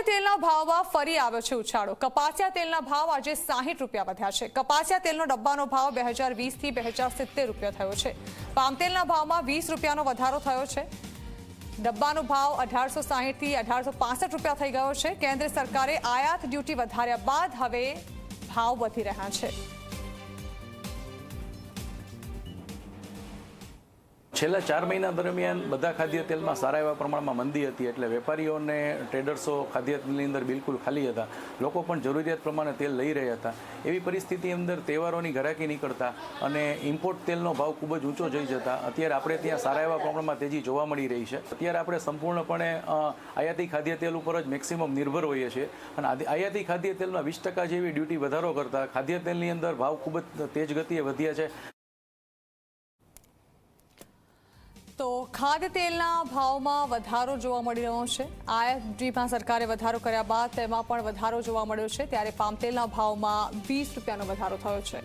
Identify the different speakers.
Speaker 1: ખાદ્ય તેલના ભાવમાં ફરી આવ્યો છે ઉછાળો. કપાસિયા તેલના ભાવ આજે સાહીઠ રૂપિયા વધ્યા છે. કપાસિયા તેલનો ડબ્બાનો ભાવ બે હજાર વીસથી બે હજાર સિત્તેર રૂપિયા થયો છે. પામ તેલના ભાવમાં વીસ રૂપિયાનો વધારો થયો છે. ડબ્બાનો ભાવ અઢારસો સાહીઠથી અઢારસો પાસઠ રૂપિયા થઈ ગયો છે. કેન્દ્ર સરકારે આયાત ડ્યુટી વધાર્યા બાદ હવે ભાવ વધી રહ્યા છે.
Speaker 2: છેલ્લા ચાર મહિના દરમિયાન બધા ખાદ્ય તેલમાં સારા એવા પ્રમાણમાં મંદી હતી એટલે વેપારીઓને, ટ્રેડર્સો ખાદ્ય તેલની અંદર બિલકુલ ખાલી હતા. લોકો પણ જરૂરિયાત પ્રમાણે તેલ લઈ રહ્યા હતા. એવી પરિસ્થિતિ અંદર તહેવારોની ઘરાકી નીકળતા અને ઇમ્પોર્ટ તેલનો ભાવ ખૂબ જ ઊંચો જઈ જતા, અત્યારે આપણે ત્યાં સારા એવા પ્રમાણમાં તેજી જોવા મળી રહી છે. અત્યારે આપણે સંપૂર્ણપણે આયાતી ખાદ્ય તેલ ઉપર જ મેક્સિમમ નિર્ભર હોઈએ છીએ. અને આયાતી ખાદ્ય તેલમાં વીસ ટકા જેવી ડ્યુટી વધારો કરતા ખાદ્ય તેલની અંદર ભાવ ખૂબ જ તેજ ગતિએ વધ્યા છે.
Speaker 1: તો ખાદ્ય તેલના ભાવમાં વધારો જોવા મળી રહ્યો છે. ડ્યુટીમાં સરકારે વધારો કર્યા બાદ તેમાં પણ વધારો જોવા મળ્યો છે. ત્યારે પામ તેલના ભાવમાં વીસ રૂપિયાનો વધારો થયો છે.